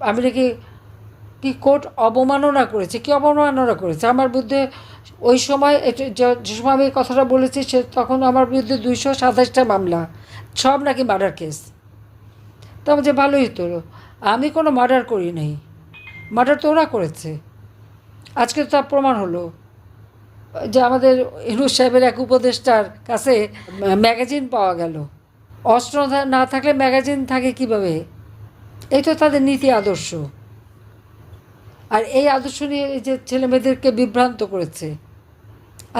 আমি নাকি কি কোর্ট অবমাননা করেছে কি অবমাননা করেছে। আমার বিরুদ্ধে ওই সময় এটা যে- সময় আমি কথাটা বলেছি সে তখন আমার বিরুদ্ধে দুইশো সাতাশটা মামলা সব নাকি মার্ডার কেস। তা যে ভালোই তো আমি কোনো মার্ডার করি নাই। মার্ডার তো ওরা করেছে। আজকে তো তার প্রমাণ হলো। যে আমাদের ইনুস সাহেবের এক উপদেষ্টার কাছে ম্যাগাজিন পাওয়া গেল। অস্ত্র না থাকলে ম্যাগাজিন থাকে কীভাবে? এই তো তাদের নীতি আদর্শ। আর এই আদর্শ নিয়ে এই যে ছেলে মেয়েদেরকে বিভ্রান্ত করেছে,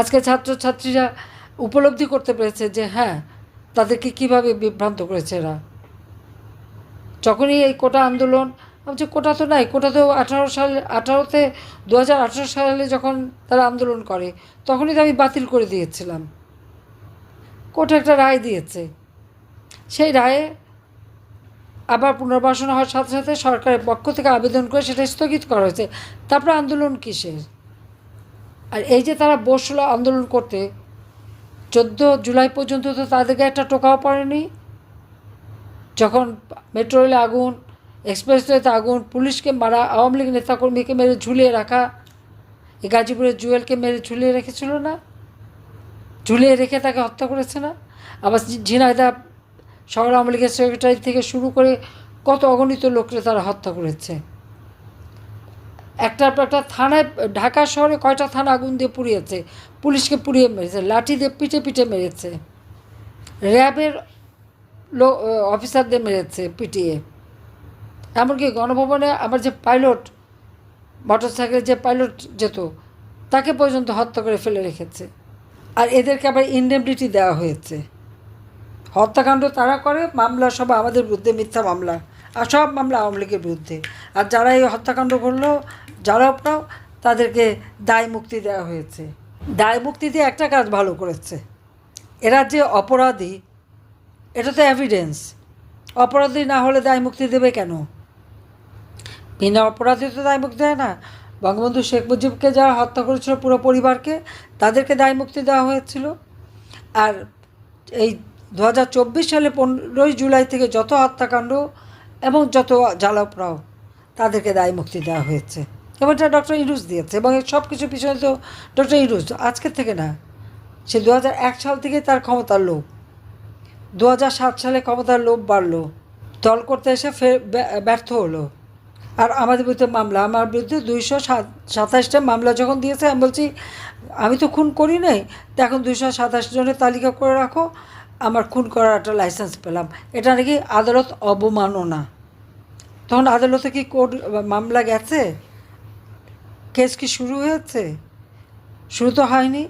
আজকে ছাত্রছাত্রীরা উপলব্ধি করতে পেরেছে যে হ্যাঁ তাদেরকে কীভাবে বিভ্রান্ত করেছে এরা। যখনই এই কোটা আন্দোলন যে কোটা তো নাই, কোটা তো আঠারো সালে, আঠারোতে দু হাজার আঠারো সালে যখন তারা আন্দোলন করে, তখনই তো আমি বাতিল করে দিয়েছিলাম। কোটা একটা রায় দিয়েছে। সেই রায়ে আবার পুনর্বাসন হওয়ার সাথে সাথে সরকারের পক্ষ থেকে আবেদন করে সেটা স্থগিত করা হয়েছে। তারপরে আন্দোলন কিসের? আর এই যে তারা বসল আন্দোলন করতে, চোদ্দ জুলাই পর্যন্ত তো তাদেরকে একটা টোকাও পড়েনি। যখন মেট্রো রেলে আগুন, এক্সপ্রেসওয়েতে আগুন, পুলিশকে মারা, আওয়ামী লীগ নেতাকর্মীকে মেরে ঝুলিয়ে রাখা এই গাজীপুরের জুয়েলকে মেরে ঝুলিয়ে রেখেছিল না? ঝুলিয়ে রেখে তাকে হত্যা করেছে না? আবার ঝিনাইদা শহর আওয়ামী লীগের সেক্রেটারি থেকে শুরু করে কত অগণিত লোককে তারা হত্যা করেছে। একটার পর একটা থানায়, ঢাকা শহরে কয়টা থানা আগুন দিয়ে পুড়িয়েছে? পুলিশকে পুড়িয়ে মেরেছে, লাঠি দিয়ে পিঠে পিঠে মেরেছে, র্যাবের লো অফিসারদের মেরেছে পিটিয়ে। এমনকি গণভবনে আমার যে পাইলট মোটর সাইকেলে যে পাইলট যেত, তাকে পর্যন্ত হত্যা করে ফেলে রেখেছে। আর এদেরকে আবার ইন্ডেমনিটি দেওয়া হয়েছে। হত্যাকাণ্ড তারা করে, মামলা সব আমাদের বিরুদ্ধে, মিথ্যা মামলা। আর সব মামলা আওয়ামী লীগের বিরুদ্ধে। আর যারা এই হত্যাকাণ্ড করল যারা আপনাও তাদেরকে দায় মুক্তি দেওয়া হয়েছে। দায় মুক্তি দিয়ে একটা কাজ ভালো করেছে। এরা যে অপরাধী, এটা তো এভিডেন্স অপরাধী না হলে দায় মুক্তি দেবে কেন? বিনা অপরাধী তো দায় মুক্তি দেয় না। বঙ্গবন্ধু শেখ মুজিবকে যারা হত্যা করেছিল পুরো পরিবারকে, তাদেরকে দায় মুক্তি দেওয়া হয়েছিল। আর এই দু হাজার চব্বিশ সালে পনেরোই জুলাই থেকে যত হত্যাকাণ্ড এবং যত জ্বালাপড়াও, তাদেরকে দায় মুক্তি দেওয়া হয়েছে। এটা ডক্টর ইরুজ দিয়েছে, এবং সব কিছু পিছনে তো ডক্টর ইরুজ, আজকের থেকে না, সে দু সাল থেকে তার ক্ষমতার লোভ। দু সালে ক্ষমতার লোভ বাড়লো, দল করতে এসে ফের ব্য- ব্যর্থ হলো। আর আমাদের বিরুদ্ধে মামলা, আমার বিরুদ্ধে দুইশো সাতাশটা মামলা যখন দিয়েছে, আমি বলছি, আমি তো খুন করি নাই, তো এখন দুইশো সাতাশ জনের তালিকা করে রাখো আমার খুন করার একটা লাইসেন্স পেলাম। এটা নাকি আদালত অবমাননা। তখন আদালতে কি কোর্ট মামলা গেছে? কেস কি শুরু হয়েছে? শুরু তো হয়নি।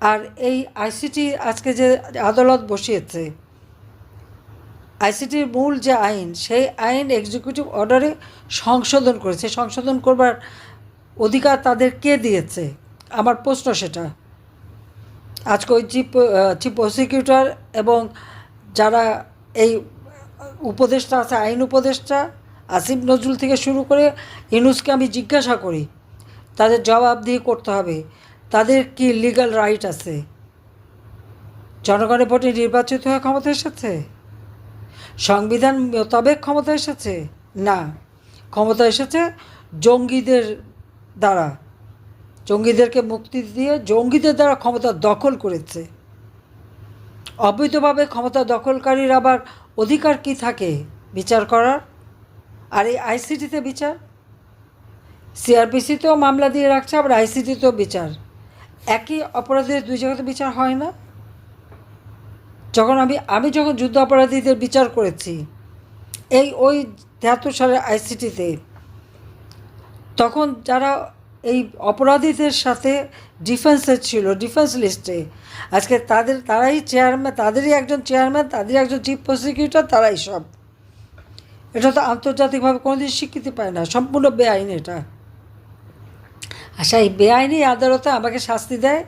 আর এই আইসিটি আজকে যে আদালত বসিয়েছে আইসিটির মূল যে আইন, সেই আইন এক্সিকিউটিভ অর্ডারে সংশোধন করেছে। সংশোধন করবার অধিকার তাদের কে দিয়েছে? আমার প্রশ্ন সেটা। আজকে ওই চিফ চিফ প্রসিকিউটর এবং যারা এই উপদেষ্টা আছে, আইন উপদেষ্টা, আসিফ নজরুল থেকে শুরু করে ইনুসকে আমি জিজ্ঞাসা করি, তাদের জবাবদিহি করতে হবে। তাদের কি লিগ্যাল রাইট আছে? জনগণের ভোটে নির্বাচিত হয়ে ক্ষমতা এসেছে? সংবিধান মোতাবেক ক্ষমতা এসেছে? না। ক্ষমতা এসেছে জঙ্গিদের দ্বারা। জঙ্গিদেরকে মুক্তি দিয়ে জঙ্গিদের দ্বারা ক্ষমতা দখল করেছে। অবৈধভাবে ক্ষমতা দখলকারীর আবার অধিকার কি থাকে বিচার করার? আর এই আইসিটিতে বিচার? সিআরপিসিতেও মামলা দিয়ে রাখছে, আবার আইসিটিতেও বিচার। একই অপরাধের দুই জায়গাতে বিচার হয় না? যখন আমি আমি যখন যুদ্ধ অপরাধীদের বিচার করেছি, এই ওই তেহাত্তর সালের আইসিটিতে তখন যারা এই অপরাধীদের সাথে ডিফেন্সে ছিল, ডিফেন্স লিস্টে। আজকে তাদের, তারাই চেয়ারম্যান তাদেরই একজন চেয়ারম্যান তাদেরই একজন চিফ প্রসিকিউটর তারাই সব। এটা তো আন্তর্জাতিকভাবে কোনোদিন স্বীকৃতি পায় না, সম্পূর্ণ বেআইনি এটা। আচ্ছা এই বেআইনি আদালতে আমাকে শাস্তি দেয়?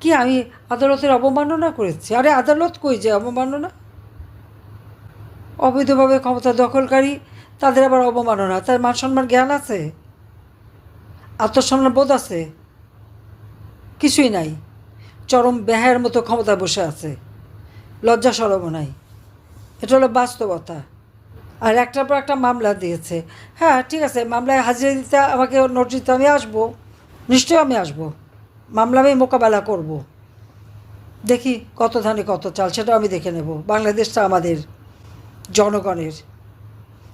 কি আমি আদালতের অবমাননা করেছি? আরে আদালত কই যে অবমাননা? অবৈধভাবে ক্ষমতা দখলকারী, তাদের আবার অবমাননা, তার মান সম্মান জ্ঞান আছে? আত্মসম্মান বোধ আছে? কিছুই নাই। চরম ব্যাহের মতো ক্ষমতায় বসে আছে। লজ্জা সরব নাই। এটা হলো বাস্তবতা। আর একটার পর একটা মামলা দিয়েছে। হ্যাঁ ঠিক আছে, মামলায় হাজিরা দিতে আমাকে নোট দিতে আমি আসব। নিশ্চয়ই আমি আসব। মামলা আমি মোকাবেলা করব। দেখি কত ধানে কত চাল সেটা আমি দেখে নেব। বাংলাদেশটা আমাদের জনগণের।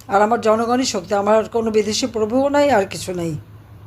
আর আমার জনগণই শক্তি, আমার কোনো বিদেশি প্রভুও নাই, আর কিছু নেই।